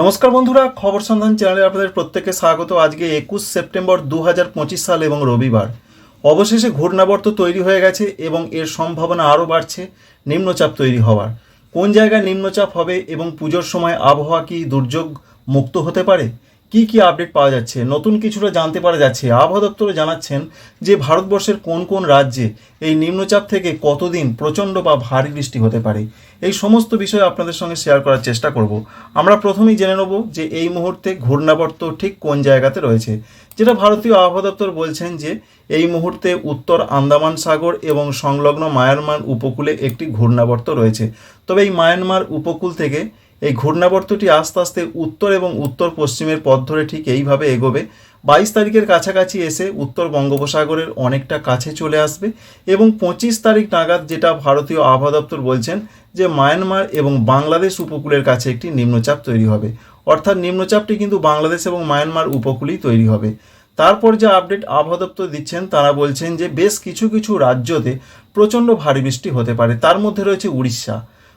নমস্কার বন্ধুরা, খবর সন্ধান চ্যানেলে আপনাদের প্রত্যেককে স্বাগত। আজকে একুশ সেপ্টেম্বর দু হাজার পঁচিশ সাল এবং রবিবার। অবশেষে ঘূর্ণাবর্ত তৈরি হয়ে গেছে এবং এর সম্ভাবনা আরও বাড়ছে, নিম্নচাপ তৈরি হওয়ার। কোন জায়গায় নিম্নচাপ হবে এবং পুজোর সময় আবহাওয়া কি দুর্যোগ মুক্ত হতে পারে? কি কি আপডেট পাওয়া যাচ্ছে? নতুন কিছুটা জানতে পারা যাচ্ছে। আবহাওয়া দপ্তরে জানাচ্ছেন যে, ভারতবর্ষের কোন কোন রাজ্যে এই নিম্নচাপ থেকে কতদিন প্রচণ্ড বা ভারী বৃষ্টি হতে পারে? এই সমস্ত বিষয় আপনাদের সঙ্গে শেয়ার করার চেষ্টা করব। আমরা প্রথমেই জেনে নেব যে, এই মুহূর্তে ঘূর্ণাবর্ত ঠিক কোন জায়গাতে রয়েছে? যেটা ভারতীয় আবহাওয়া দপ্তর বলছেন যে, এই মুহূর্তে উত্তর আন্দামান সাগর এবং সংলগ্ন মায়ানমার উপকূলে একটি ঘূর্ণাবর্ত রয়েছে। তবে এই মায়ানমার উপকূল থেকে এই ঘূর্ণাবর্তটি আস্তে আস্তে উত্তর এবং উত্তর পশ্চিমের পথ ধরে ঠিক এইভাবে এগোবে। বাইশ তারিখের কাছাকাছি এসে উত্তর বঙ্গোপসাগরের অনেকটা কাছে চলে আসবে এবং পঁচিশ তারিখ নাগাদ যেটা ভারতীয় আবহাওয়া দপ্তর বলছেন যে মায়ানমার এবং বাংলাদেশ উপকূলের কাছে একটি নিম্নচাপ তৈরি হবে। অর্থাৎ নিম্নচাপটি কিন্তু বাংলাদেশ এবং মায়ানমার উপকূলেই তৈরি হবে। তারপর যে আপডেট আবহাওয়া দপ্তর দিচ্ছেন তারা বলছেন যে বেশ কিছু কিছু রাজ্যতে প্রচণ্ড ভারী বৃষ্টি হতে পারে। তার মধ্যে রয়েছে উড়িষ্যা।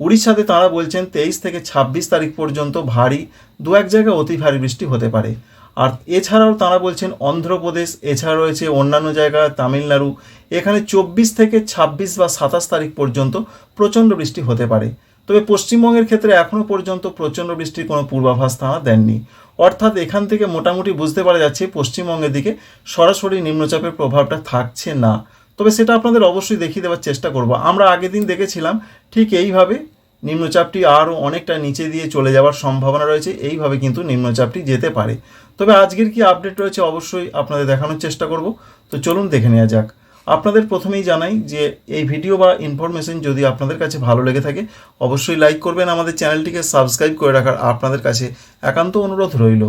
উড়িষ্যাতে তারা বলছেন তেইশ থেকে ছাব্বিশ তারিখ পর্যন্ত ভারী, দু এক জায়গায় অতি ভারী বৃষ্টি হতে পারে। আর এছাড়াও তারা বলছেন অন্ধ্রপ্রদেশ এছাড়া রয়েছে অন্যান্য জায়গা তামিলনাড়ু। এখানে চব্বিশ থেকে ছাব্বিশ বা সাতাশ তারিখ পর্যন্ত প্রচণ্ড বৃষ্টি হতে পারে। তবে পশ্চিমবঙ্গের ক্ষেত্রে এখনও পর্যন্ত প্রচণ্ড বৃষ্টির কোনো পূর্বাভাস তারা দেননি। অর্থাৎ এখান থেকে মোটামুটি বুঝতে পারা যাচ্ছে পশ্চিমবঙ্গের দিকে সরাসরি নিম্নচাপের প্রভাবটা থাকছে না। তবে সেটা আপনাদের অবশ্যই দেখিয়ে দেওয়ার চেষ্টা করব। আমরা আগের দিন দেখেছিলাম, ঠিক এইভাবে নিম্নচাপটি আরও অনেকটা নিচে দিয়ে চলে যাওয়ার সম্ভাবনা রয়েছে, এইভাবে কিন্তু নিম্নচাপটি যেতে পারে। তবে আজকের কি আপডেট রয়েছে অবশ্যই আপনাদের দেখানোর চেষ্টা করব। তো চলুন দেখে নেওয়া যাক। আপনাদের প্রথমেই জানাই যে এই ভিডিও বা ইনফরমেশন যদি আপনাদের কাছে ভালো লেগে থাকে, অবশ্যই লাইক করবেন আমাদের চ্যানেলটিকে সাবস্ক্রাইব করে রাখার আপনাদের কাছে একান্ত অনুরোধ রইল।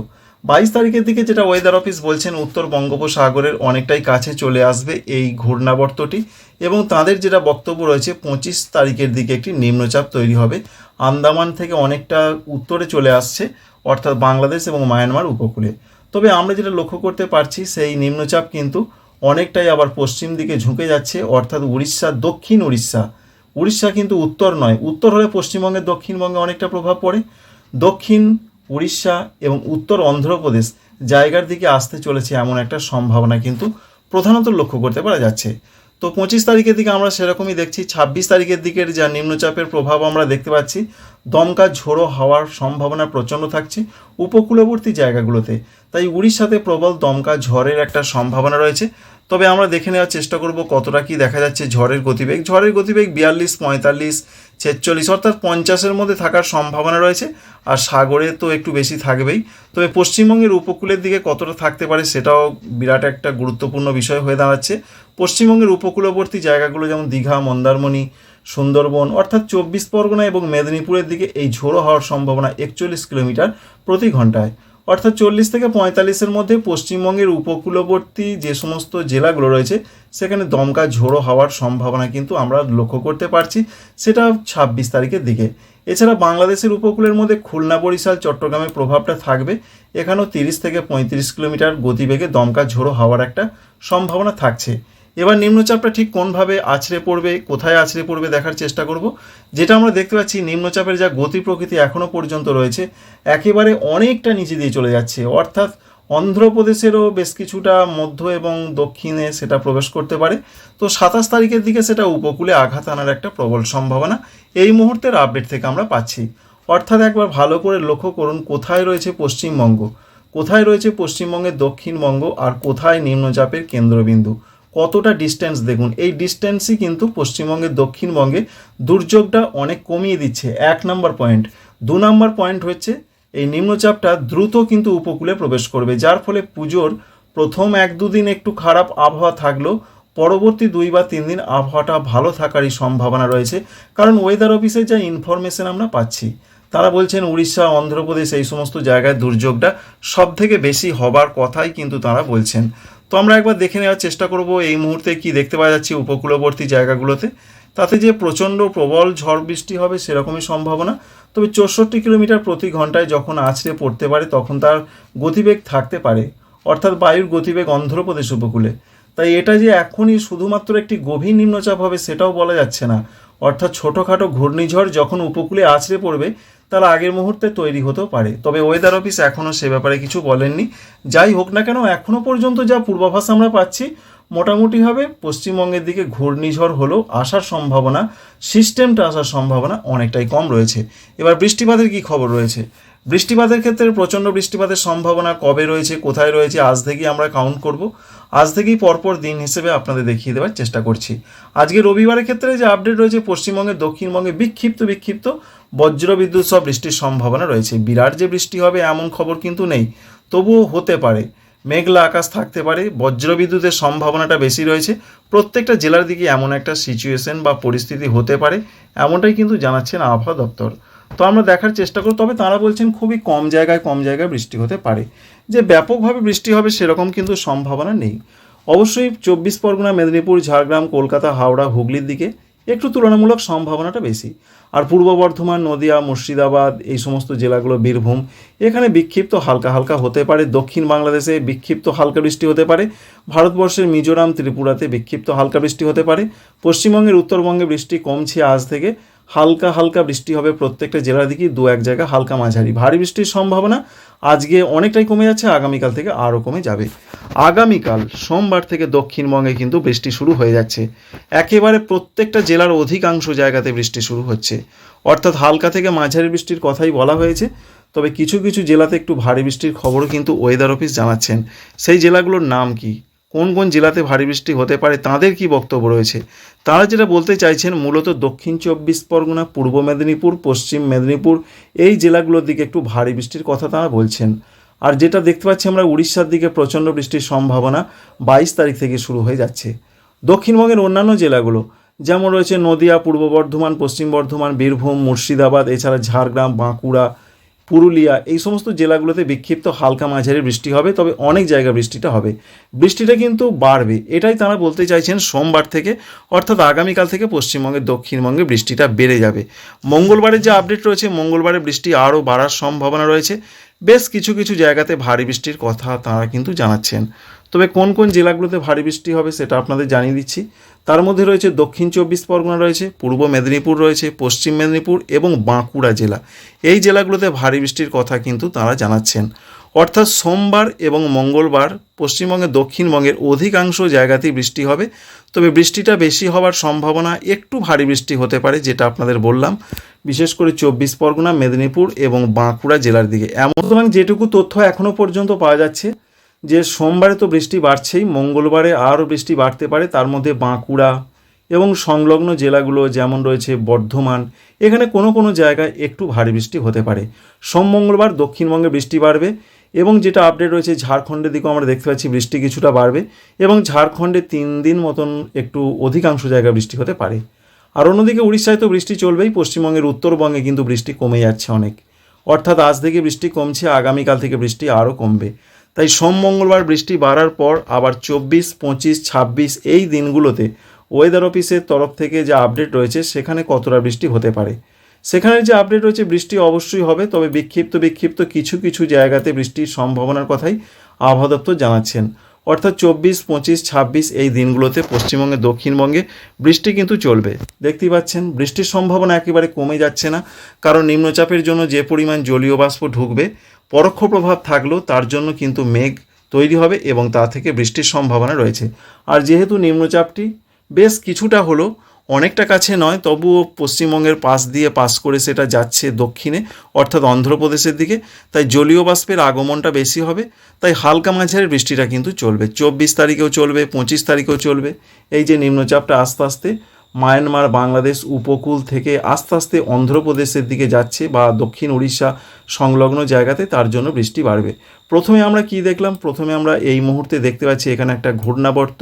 বাইশ তারিখের দিকে যেটা ওয়েদার অফিস বলছেন, উত্তর বঙ্গোপসাগরের অনেকটাই কাছে চলে আসবে এই ঘূর্ণাবর্তটি এবং তাদের যেটা বক্তব্য রয়েছে, পঁচিশ তারিখের দিকে একটি নিম্নচাপ তৈরি হবে। আন্দামান থেকে অনেকটা উত্তরে চলে আসছে, অর্থাৎ বাংলাদেশ এবং মায়ানমার উপকূলে। তবে আমরা যেটা লক্ষ্য করতে পারছি, সেই নিম্নচাপ কিন্তু অনেকটাই আবার পশ্চিম দিকে ঝুঁকে যাচ্ছে, অর্থাৎ উড়িষ্যা, দক্ষিণ উড়িষ্যা। উড়িষ্যা কিন্তু উত্তর নয়, উত্তর হলে পশ্চিমবঙ্গের দক্ষিণবঙ্গে অনেকটা প্রভাব পড়ে। দক্ষিণ উড়িষ্যা এবং উত্তর অন্ধ্রপ্রদেশ জায়গার দিকে আসতে চলেছে এমন একটা সম্ভাবনা কিন্তু প্রধানত লক্ষ্য করতে পারা যাচ্ছে। তো পঁচিশ তারিখের দিকে আমরা সেরকমই দেখছি, ছাব্বিশ তারিখের দিকের যা নিম্নচাপের প্রভাব আমরা দেখতে পাচ্ছি, দমকা ঝোড়ো হওয়ার সম্ভাবনা প্রচণ্ড থাকছে উপকূলবর্তী জায়গাগুলোতে। তাই উড়িষ্যাতে প্রবল দমকা ঝড়ের একটা সম্ভাবনা রয়েছে। তবে আমরা দেখে নেওয়ার চেষ্টা করব কতটা কি দেখা যাচ্ছে ঝড়ের গতিবেগ। ঝড়ের গতিবেগ বিয়াল্লিশ, পঁয়তাল্লিশ, ছেচল্লিশ অর্থাৎ পঞ্চাশের মধ্যে থাকার সম্ভাবনা রয়েছে আর সাগরে তো একটু বেশি থাকবেই। তবে পশ্চিমবঙ্গের উপকূলের দিকে কতটা থাকতে পারে সেটাও বিরাট একটা গুরুত্বপূর্ণ বিষয় হয়ে দাঁড়াচ্ছে। পশ্চিমবঙ্গের উপকূলবর্তী জায়গাগুলো যেমন দীঘা, মন্দারমণি, সুন্দরবন অর্থাৎ চব্বিশ পরগনা এবং মেদিনীপুরের দিকে এই ঝোড়ো হওয়ার সম্ভাবনা একচল্লিশ কিলোমিটার প্রতি ঘন্টায়। অর্থাৎ চল্লিশ থেকে পঁয়তাল্লিশের মধ্যে পশ্চিমবঙ্গের উপকূলবর্তী যে সমস্ত জেলাগুলো রয়েছে, সেখানে দমকা ঝোড়ো হওয়ার সম্ভাবনা কিন্তু আমরা লক্ষ্য করতে পারছি। সেটা ছাব্বিশ তারিখের দিকে। এছাড়া বাংলাদেশের উপকূলের মধ্যে খুলনা, বরিশাল চট্টগ্রামের প্রভাবটা থাকবে। এখানেও তিরিশ থেকে পঁয়ত্রিশ কিলোমিটার গতিবেগে দমকা ঝোড়ো হওয়ার একটা সম্ভাবনা থাকছে। এবার নিম্নচাপটা ঠিক কোনভাবে আছড়ে পড়বে, কোথায় আছড়ে পড়বে দেখার চেষ্টা করব। যেটা আমরা দেখতে পাচ্ছি, নিম্নচাপের যা গতি প্রকৃতি এখনও পর্যন্ত রয়েছে, একেবারে অনেকটা নিচে দিয়ে চলে যাচ্ছে। অর্থাৎ অন্ধ্রপ্রদেশেরও বেশ কিছুটা মধ্য এবং দক্ষিণে সেটা প্রবেশ করতে পারে। তো সাতাশ তারিখের দিকে সেটা উপকূলে আঘাত আনার একটা প্রবল সম্ভাবনা এই মুহূর্তের আপডেট থেকে আমরা পাচ্ছি। অর্থাৎ একবার ভালো করে লক্ষ্য করুন, কোথায় রয়েছে পশ্চিমবঙ্গ? কোথায় রয়েছে পশ্চিমবঙ্গের দক্ষিণবঙ্গ আর কোথায় নিম্নচাপের কেন্দ্রবিন্দু? কতটা ডিস্টেন্স দেখুন? এই ডিস্টেন্সই কিন্তু পশ্চিমবঙ্গের দক্ষিণবঙ্গে দুর্যোগটা অনেক কমিয়ে দিচ্ছে। এক নম্বর পয়েন্ট দু নম্বর পয়েন্ট হচ্ছে, এই নিম্নচাপটা দ্রুত কিন্তু উপকূলে প্রবেশ করবে, যার ফলে পুজোর প্রথম এক দুদিন একটু খারাপ আবহাওয়া থাকলেও পরবর্তী দুই বা তিন দিন আবহাওয়াটা ভালো থাকারই সম্ভাবনা রয়েছে। কারণ ওয়েদার অফিসে যা ইনফরমেশন আমরা পাচ্ছি, তারা বলছেন উড়িষ্যা, অন্ধ্রপ্রদেশ এই সমস্ত জায়গায় দুর্যোগটা সব থেকে বেশি হবার কথাই কিন্তু তারা বলছেন। তো আমরা একবার দেখে নেওয়ার চেষ্টা করব এই মুহূর্তে কি দেখতে পাওয়া যাচ্ছে উপকূলবর্তী জায়গাগুলোতে। তাতে যে প্রচণ্ড প্রবল ঝড় বৃষ্টি হবে সেরকমই সম্ভাবনা। তবে চৌষট্টি কিলোমিটার প্রতি ঘন্টায় যখন আছড়ে পড়তে পারে, তখন তার গতিবেগ থাকতে পারে। অর্থাৎ বায়ুর গতিবেগ অন্ধ্রপ্রদেশ উপকূলে। তাই এটা যে এখনই শুধুমাত্র একটি গভীর নিম্নচাপ হবে সেটাও বলা যাচ্ছে না। অর্থাৎ ছোটোখাটো ঘূর্ণিঝড় যখন উপকূলে আছড়ে পড়বে তাহলে আগের মুহূর্তে তৈরি হতেও পারে। তবে ওয়েদার অফিস এখনও সে ব্যাপারে কিছু বলেননি। যাই হোক না কেন এখনও পর্যন্ত যা পূর্বাভাস আমরা পাচ্ছি মোটামুটিভাবে পশ্চিমবঙ্গের দিকে ঘূর্ণিঝড় হলেও আসার সম্ভাবনা সিস্টেমটা আসার সম্ভাবনা অনেকটাই কম রয়েছে। এবার বৃষ্টিপাতের কি খবর রয়েছে? বৃষ্টিপাতের ক্ষেত্রে প্রচণ্ড বৃষ্টিপাতের সম্ভাবনা কবে রয়েছে, কোথায় রয়েছে, আজ থেকেই আমরা কাউন্ট করব। আজ থেকেই পরপর দিন হিসেবে আপনাদের দেখিয়ে দেওয়ার চেষ্টা করছি। আজকে রবিবারের ক্ষেত্রে যে আপডেট রয়েছে পশ্চিমবঙ্গের দক্ষিণবঙ্গে বিক্ষিপ্ত বিক্ষিপ্ত বজ্র বিদ্যুৎ সহ বৃষ্টির সম্ভাবনা রয়েছে। বিরাট যে বৃষ্টি হবে এমন খবর কিন্তু নেই। তবুও হতে পারে। মেঘলা আকাশ থাকতে পারে বজ্রবিদ্যুতের সম্ভাবনাটা বেশি রয়েছে। প্রত্যেকটা জেলার দিকে এমন একটা সিচুয়েশন বা পরিস্থিতি হতে পারে, এমনটাই কিন্তু জানাচ্ছেন আবহাওয়া দপ্তর। তো আমরা দেখার চেষ্টা করব। তবে তারা বলছেন খুবই কম জায়গায় কম জায়গায় বৃষ্টি হতে পারে। যে ব্যাপকভাবে বৃষ্টি হবে সেরকম কিন্তু সম্ভাবনা নেই। অবশ্যই চব্বিশ পরগনা, মেদিনীপুর, ঝাড়গ্রাম, কলকাতা, হাওড়া, হুগলির দিকে একটু তুলনামূলক সম্ভাবনাটা বেশি। আর পূর্ব বর্ধমান, নদিয়া, মুর্শিদাবাদ এই সমস্ত জেলাগুলো, বীরভূম, এখানে বিক্ষিপ্ত হালকা হালকা হতে পারে। দক্ষিণ বাংলাদেশে বিক্ষিপ্ত হালকা বৃষ্টি হতে পারে। ভারতবর্ষের মিজোরাম, ত্রিপুরাতে বিক্ষিপ্ত হালকা বৃষ্টি হতে পারে। পশ্চিমবঙ্গের উত্তরবঙ্গে বৃষ্টি কমছে আজ থেকে হালকা হালকা বৃষ্টি হবে প্রত্যেকটা জেলার দিকেই দু এক জায়গা হালকা মাঝারি। ভারী বৃষ্টির সম্ভাবনা আজকে অনেকটাই কমে যাচ্ছে, আগামীকাল থেকে আরও কমে যাবে। আগামীকাল সোমবার থেকে দক্ষিণবঙ্গে কিন্তু বৃষ্টি শুরু হয়ে যাচ্ছে। একেবারে প্রত্যেকটা জেলার অধিকাংশ জায়গাতে বৃষ্টি শুরু হচ্ছে। অর্থাৎ হালকা থেকে মাঝারি বৃষ্টির কথাই বলা হয়েছে, তবে কিছু কিছু জেলাতে একটু ভারী বৃষ্টির খবরও কিন্তু ওয়েদার অফিস জানাচ্ছেন। সেই জেলাগুলোর নাম কি? কোন কোন জেলাতে ভারী বৃষ্টি হতে পারে তাদের কি বক্তব্য রয়েছে? তারা যেটা বলতে চাইছেন মূলত দক্ষিণ চব্বিশ পরগনা, পূর্ব মেদিনীপুর, পশ্চিম মেদিনীপুর, এই জেলাগুলোর দিকে একটু ভারী বৃষ্টির কথা তারা বলছেন। আর যেটা দেখতে পাচ্ছি আমরা, উড়িষ্যার দিকে প্রচণ্ড বৃষ্টির সম্ভাবনা বাইশ তারিখ থেকে শুরু হয়ে যাচ্ছে। দক্ষিণবঙ্গের অন্যান্য জেলাগুলো, যেমন রয়েছে নদিয়া, পূর্ব বর্ধমান, পশ্চিম বর্ধমান, বীরভূম, মুর্শিদাবাদ, এছাড়া ঝাড়গ্রাম, বাঁকুড়া পুরুলিয়া, এই সমস্ত জেলাগুলোতে বিক্ষিপ্ত হালকা মাঝারি বৃষ্টি হবে, তবে অনেক জায়গা বৃষ্টিটা হবে। বৃষ্টিটা কিন্তু বাড়বে, এটাই তারা বলতে চাইছেন সোমবার থেকে, অর্থাৎ আগামীকাল থেকে পশ্চিমবঙ্গের দক্ষিণবঙ্গে বৃষ্টিটা বেড়ে যাবে। মঙ্গলবারের যে আপডেট রয়েছে, মঙ্গলবারে বৃষ্টি আরও বাড়ার সম্ভাবনা রয়েছে। বেশ কিছু কিছু জায়গাতে ভারী বৃষ্টির কথা তারা কিন্তু জানাচ্ছেন। তবে কোন কোন জেলাগুলোতে ভারী বৃষ্টি হবে সেটা আপনাদের জানিয়ে দিচ্ছি। তার মধ্যে রয়েছে দক্ষিণ চব্বিশ পরগনা রয়েছে, পূর্ব মেদিনীপুর রয়েছে, পশ্চিম মেদিনীপুর এবং বাঁকুড়া জেলা। এই জেলাগুলোতে ভারী বৃষ্টির কথা কিন্তু তারা জানাচ্ছেন। অর্থাৎ সোমবার এবং মঙ্গলবার পশ্চিমবঙ্গের দক্ষিণবঙ্গের অধিকাংশ জায়গাতেই বৃষ্টি হবে। তবে বৃষ্টিটা বেশি হওয়ার সম্ভাবনা একটু ভারী বৃষ্টি হতে পারে যেটা আপনাদের বললাম। বিশেষ করে চব্বিশ পরগনা, মেদিনীপুর এবং বাঁকুড়া জেলার দিকে। এমন যেটুকু তথ্য এখনও পর্যন্ত পাওয়া যাচ্ছে যে সোমবারে তো বৃষ্টি বাড়ছেই, মঙ্গলবারে আরও বৃষ্টি বাড়তে পারে, তার মধ্যে বাঁকুড়া এবং সংলগ্ন জেলাগুলো যেমন রয়েছে বর্ধমান, এখানে কোনো কোনো জায়গায় একটু ভারী বৃষ্টি হতে পারে। সোম মঙ্গলবার দক্ষিণবঙ্গে বৃষ্টি বাড়বে এবং যেটা আপডেট রয়েছে, ঝাড়খণ্ডের দিকেও আমরা দেখতে পাচ্ছি বৃষ্টি কিছুটা বাড়বে এবং ঝাড়খণ্ডে তিন দিন মতন একটু অধিকাংশ জায়গায় বৃষ্টি হতে পারে। আর অন্যদিকে উড়িষ্যায় তো বৃষ্টি চলবেই, পশ্চিমবঙ্গের উত্তরবঙ্গে কিন্তু বৃষ্টি কমে যাচ্ছে অনেক। অর্থাৎ আজ থেকে বৃষ্টি কমছে, আগামীকাল থেকে বৃষ্টি আরও কমবে। তাই সোম মঙ্গলবার বৃষ্টি বাড়ার পর আবার চব্বিশ, পঁচিশ, ছাব্বিশ এই দিনগুলোতে ওয়েদার অফিসের তরফ থেকে যে আপডেট রয়েছে, সেখানে কতটা বৃষ্টি হতে পারে? সেখানে যে আপডেট রয়েছে, বৃষ্টি অবশ্যই হবে, তবে বিক্ষিপ্ত বিক্ষিপ্ত কিছু কিছু জায়গাতে বৃষ্টির সম্ভাবনার কথাই আবহাওয়া দপ্তর জানাচ্ছেন। অর্থাৎ চব্বিশ, পঁচিশ, ছাব্বিশ এই দিনগুলোতে পশ্চিমবঙ্গে দক্ষিণবঙ্গে বৃষ্টি কিন্তু চলবে। দেখতেই পাচ্ছেন, বৃষ্টির সম্ভাবনা একেবারে কমে যাচ্ছে না, কারণ নিম্নচাপের জন্য যে পরিমাণ জলীয় বাষ্প ঢুকবে পরোক্ষ প্রভাব থাকলেও তার জন্য কিন্তু মেঘ তৈরি হবে এবং তা থেকে বৃষ্টির সম্ভাবনা রয়েছে। আর যেহেতু নিম্নচাপটি বেশ কিছুটা হলো অনেকটা কাছে নয়, তবুও পশ্চিমবঙ্গের পাশ দিয়ে পাস করে সেটা যাচ্ছে দক্ষিণে, অর্থাৎ অন্ধ্রপ্রদেশের দিকে। তাই জলীয় বাষ্পের আগমনটা বেশি হবে, তাই হালকা মাঝারি বৃষ্টিটা কিন্তু চলবে। চব্বিশ তারিখেও চলবে, পঁচিশ তারিখেও চলবে। এই যে নিম্নচাপটা আস্তে আস্তে মায়ানমার বাংলাদেশ উপকূল থেকে আস্তে আস্তে অন্ধ্রপ্রদেশের দিকে যাচ্ছে বা দক্ষিণ উড়িষ্যা সংলগ্ন জায়গাতে তার জন্য বৃষ্টি বাড়বে। প্রথমে আমরা কি দেখলাম? প্রথমে আমরা এই মুহূর্তে দেখতে পাচ্ছি এখানে একটা ঘূর্ণাবর্ত।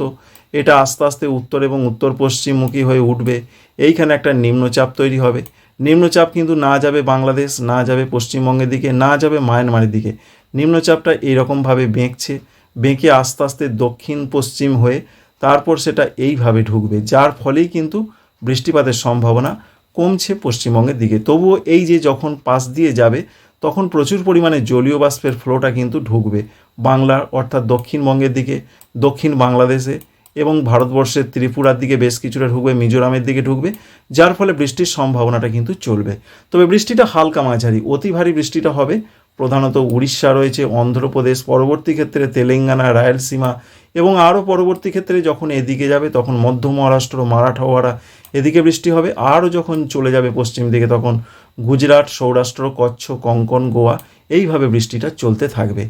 এটা আস্তে আস্তে উত্তর এবং উত্তর পশ্চিমমুখী হয়ে উঠবে। এইখানে একটা নিম্নচাপ তৈরি হবে। নিম্নচাপ কিন্তু না যাবে বাংলাদেশ, না যাবে পশ্চিমবঙ্গের দিকে, না যাবে মায়ানমারের দিকে। নিম্নচাপটা এইরকমভাবে বেঁকছে, বেঁকে আস্তে আস্তে দক্ষিণ পশ্চিম হয়ে তারপর সেটা এইভাবে ঢুকবে, যার ফলেই কিন্তু বৃষ্টিপাতের সম্ভাবনা কমছে পশ্চিমবঙ্গের দিকে। তবুও এই যে যখন পাশ দিয়ে যাবে, তখন প্রচুর পরিমাণে জলীয় বাষ্পের ফ্লোটা কিন্তু ঢুকবে বাংলার, অর্থাৎ দক্ষিণবঙ্গের দিকে, দক্ষিণ বাংলাদেশে এবং ভারতবর্ষের ত্রিপুরার দিকে বেশ কিছুটা ঢুকবে, মিজোরামের দিকে ঢুকবে, যার ফলে বৃষ্টির সম্ভাবনাটা কিন্তু চলবে। তবে বৃষ্টিটা হালকা মাঝারি, অতি ভারী বৃষ্টিটা হবে প্রধানত উড়িষ্যা রয়েছে, অন্ধ্রপ্রদেশ, পরবর্তী ক্ষেত্রে তেলেঙ্গানা, রায়লসীমা এবং আরও পরবর্তী ক্ষেত্রে যখন এদিকে যাবে তখন মধ্য মহারাষ্ট্র মারাঠাওয়াড়া এদিকে বৃষ্টি হবে, আরও যখন চলে যাবে পশ্চিম দিকে তখন গুজরাট, সৌরাষ্ট্র কচ্ছ কঙ্কন, গোয়া, এইভাবে বৃষ্টিটা চলতে থাকবে।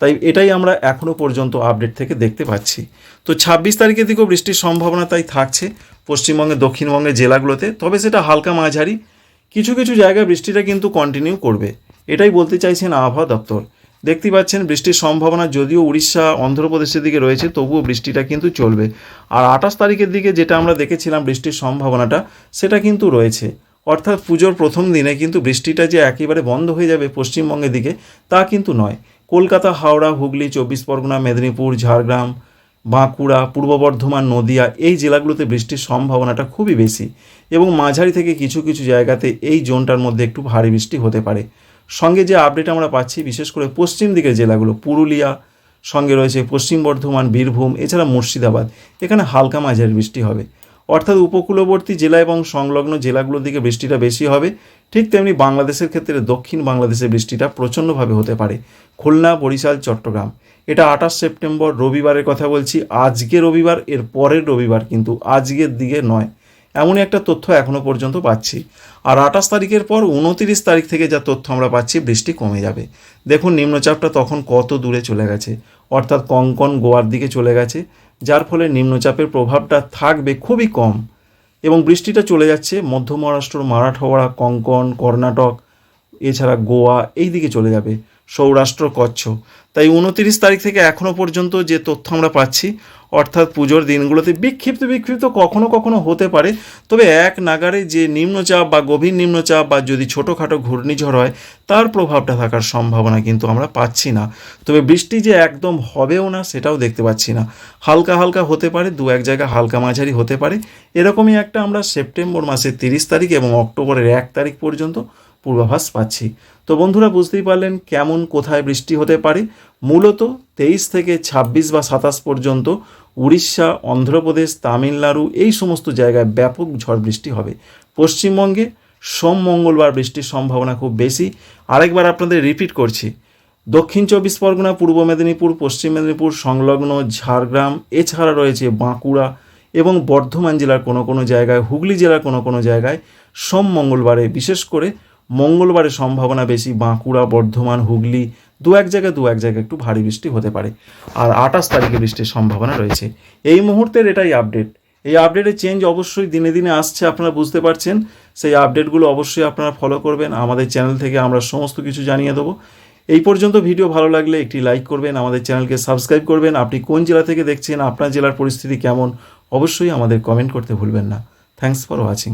তাই এটাই আমরা এখনও পর্যন্ত আপডেট থেকে দেখতে পাচ্ছি। তো ছাব্বিশ তারিখের দিকেও বৃষ্টির সম্ভাবনা তাই থাকছে পশ্চিমবঙ্গে দক্ষিণবঙ্গের জেলাগুলোতে, তবে সেটা হালকা মাঝারি। কিছু কিছু জায়গায় বৃষ্টিটা কিন্তু কন্টিনিউ করবে। এটাই বলতে চাইছেন আবহাওয়া দপ্তর। দেখতে পাচ্ছেন, বৃষ্টির সম্ভাবনা যদিও উড়িষ্যা, অন্ধ্রপ্রদেশের দিকে রয়েছে, তবুও বৃষ্টিটা কিন্তু চলবে। আর আঠাশ তারিখের দিকে যেটা আমরা দেখেছিলাম বৃষ্টির সম্ভাবনাটা, সেটা কিন্তু রয়েছে। অর্থাৎ পুজোর প্রথম দিনে কিন্তু বৃষ্টিটা যে একেবারে বন্ধ হয়ে যাবে পশ্চিমবঙ্গের দিকে, তা কিন্তু নয়। কলকাতা, হাওড়া, হুগলি, চব্বিশ পরগনা, মেদিনীপুর, ঝাড়গ্রাম, বাঁকুড়া, পূর্ব বর্ধমান, নদিয়া, এই জেলাগুলোতে বৃষ্টির সম্ভাবনাটা খুবই বেশি। এবং মাঝারি থেকে কিছু কিছু জায়গাতে এই জোনটার মধ্যে একটু ভারী বৃষ্টি হতে পারে। সঙ্গে যে আপডেট আমরা পাচ্ছি, বিশেষ করে পশ্চিম দিকের জেলাগুলো, পুরুলিয়া, সঙ্গে রয়েছে পশ্চিম বর্ধমান, বীরভূম, এছাড়া মুর্শিদাবাদ। এখানে হালকা মাঝারি বৃষ্টি হবে। অর্থাৎ উপকূলবর্তী জেলা এবং সংলগ্ন জেলাগুলোর দিকে বৃষ্টিটা বেশি হবে। ঠিক তেমনি বাংলাদেশের ক্ষেত্রে দক্ষিণ বাংলাদেশে বৃষ্টিটা প্রচণ্ডভাবে হতে পারে। খুলনা, বরিশাল, চট্টগ্রাম। এটা আঠাশ সেপ্টেম্বর রবিবারের কথা বলছি। আজকে রবিবার, এর পরের রবিবার কিন্তু আজকের দিকে নয়। এমনই একটা তথ্য এখনও পর্যন্ত পাচ্ছি। আর আঠাশ তারিখের পর উনতিরিশ তারিখ থেকে যা তথ্য আমরা পাচ্ছি, বৃষ্টি কমে যাবে। দেখুন, নিম্নচাপটা তখন কত দূরে চলে গেছে। অর্থাৎ কঙ্কন গোয়ার দিকে চলে গেছে, যার ফলে নিম্নচাপের প্রভাবটা থাকবে খুবই কম। এবং বৃষ্টিটা চলে যাচ্ছে মধ্য মহারাষ্ট্র, মারাঠওয়াড়া, কঙ্কন, কর্ণাটক, এছাড়া গোয়া, এই দিকে চলে যাবে। সৌরাষ্ট্র কচ্ছ। তাই উনতিরিশ তারিখ থেকে এখনও পর্যন্ত যে তথ্য আমরা পাচ্ছি, অর্থাৎ পুজোর দিনগুলোতে বিক্ষিপ্ত বিক্ষিপ্ত কখনো কখনো হতে পারে, তবে এক নাগারে যে নিম্নচাপ বা গভীর নিম্নচাপ বা যদি ছোটোখাটো ঘূর্ণিঝড় হয়, তার প্রভাবটা থাকার সম্ভাবনা কিন্তু আমরা পাচ্ছি না। তবে বৃষ্টি যে একদম হবেও না, সেটাও দেখতে পাচ্ছি না। হালকা হালকা হতে পারে, দু এক জায়গা হালকা মাঝারি হতে পারে। এরকমই একটা আমরা সেপ্টেম্বর মাসের তিরিশ তারিখ এবং অক্টোবরের এক তারিখ পর্যন্ত পূর্বাভাস পাচ্ছি। তো বন্ধুরা, বুঝতেই পারলেন কেমন কোথায় বৃষ্টি হতে পারে। মূলত তেইশ থেকে ছাব্বিশ বা সাতাশ পর্যন্ত উড়িষ্যা, অন্ধ্রপ্রদেশ, তামিলনাড়ু এই সমস্ত জায়গায় ব্যাপক ঝড় বৃষ্টি হবে। পশ্চিমবঙ্গে সোম মঙ্গলবার বৃষ্টির সম্ভাবনা খুব বেশি। আরেকবার আপনাদের রিপিট করছি। দক্ষিণ চব্বিশ পরগনা, পূর্ব মেদিনীপুর, পশ্চিম মেদিনীপুর, সংলগ্ন ঝাড়গ্রাম, এছাড়া রয়েছে বাঁকুড়া এবং বর্ধমান জেলার কোনো কোনো জায়গায়, হুগলি জেলার কোনো কোনো জায়গায় সোম মঙ্গলবারে বিশেষ করে মঙ্গলবারের সম্ভাবনা বেশি, বাঁকুড়া, বর্ধমান, হুগলি, দু এক জায়গায় দু এক জায়গায় একটু ভারী বৃষ্টি হতে পারে। আর আঠাশ তারিখে বৃষ্টির সম্ভাবনা রয়েছে। এই মুহূর্তের এটাই আপডেট এই আপডেটের চেঞ্জ অবশ্যই দিনে দিনে আসছে, আপনারা বুঝতে পারছেন। সেই আপডেটগুলো অবশ্যই আপনারা ফলো করবেন। আমাদের চ্যানেল থেকে আমরা সমস্ত কিছু জানিয়ে দেবো। এই পর্যন্ত ভিডিও ভালো লাগলে একটি লাইক করবেন, আমাদের চ্যানেলকে সাবস্ক্রাইব করবেন। আপনি কোন জেলা থেকে দেখছেন, আপনার জেলার পরিস্থিতি কেমন, অবশ্যই আমাদের কমেন্ট করতে ভুলবেন না। Thanks for watching